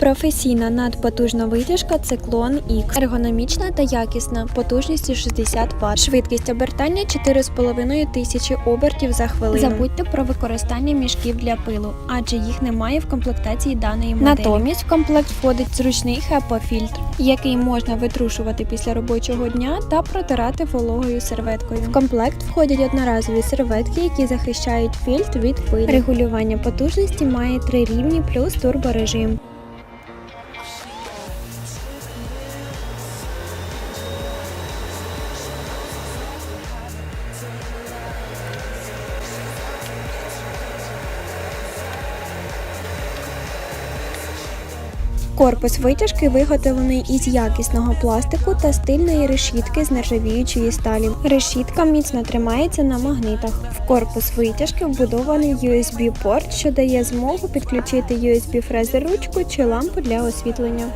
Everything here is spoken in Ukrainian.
Професійна надпотужна витяжка циклон X. Ергономічна та якісна, потужністю 60 Вт. Швидкість обертання 4,5 тисячі обертів за хвилину. Забудьте про використання мішків для пилу, адже їх немає в комплектації даної моделі. Натомість в комплект входить зручний HEPA-фільтр, який можна витрушувати після робочого дня та протирати вологою серветкою. В комплект входять одноразові серветки, які захищають фільтр від пилі. Регулювання потужності має три рівні плюс турборежим. Корпус витяжки виготовлений із якісного пластику та стильної решітки з нержавіючої сталі. Решітка міцно тримається на магнитах. В корпус витяжки вбудований USB-порт, що дає змогу підключити USB-фрезер ручку чи лампу для освітлення.